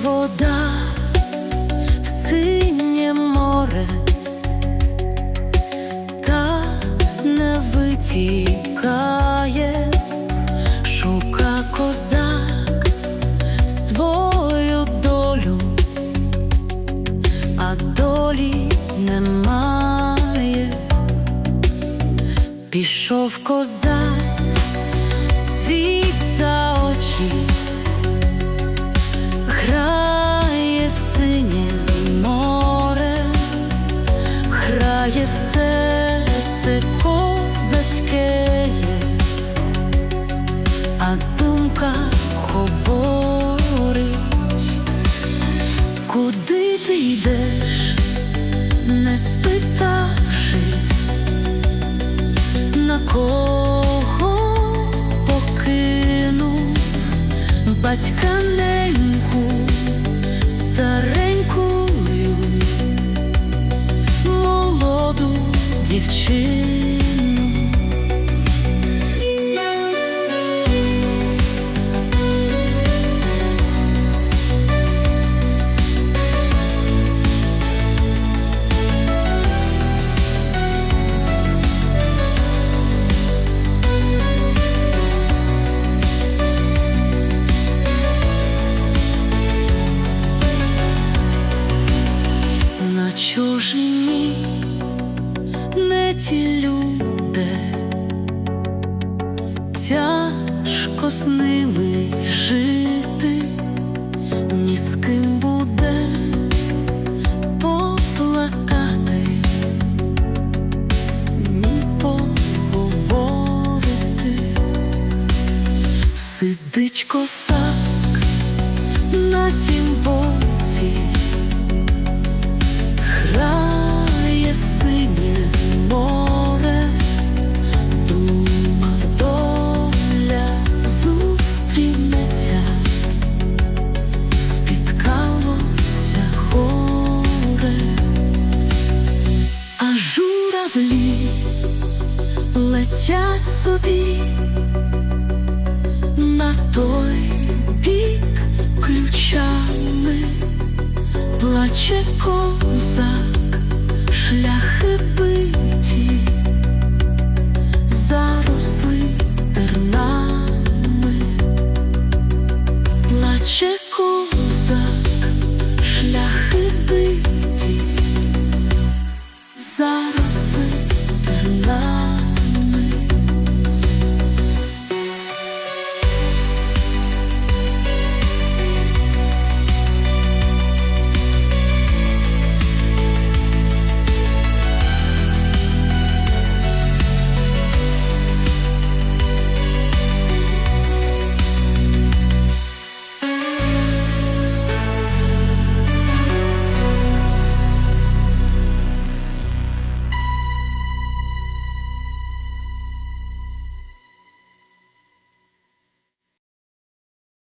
вода в синє море, та не витікає, шука козак свою долю, а долі немає. Пішов козак, грає серце козацьке, а думка говорить, куди ти йдеш, не спитавшись на кого покинув батька неньку дівчину. На чужині не ті люди, тяжко з ними жити, ні з ким буде поплакати, ні поговорити. Сидить косак на тім летять собі на той бік ключами. Плаче козак, шляхи биті,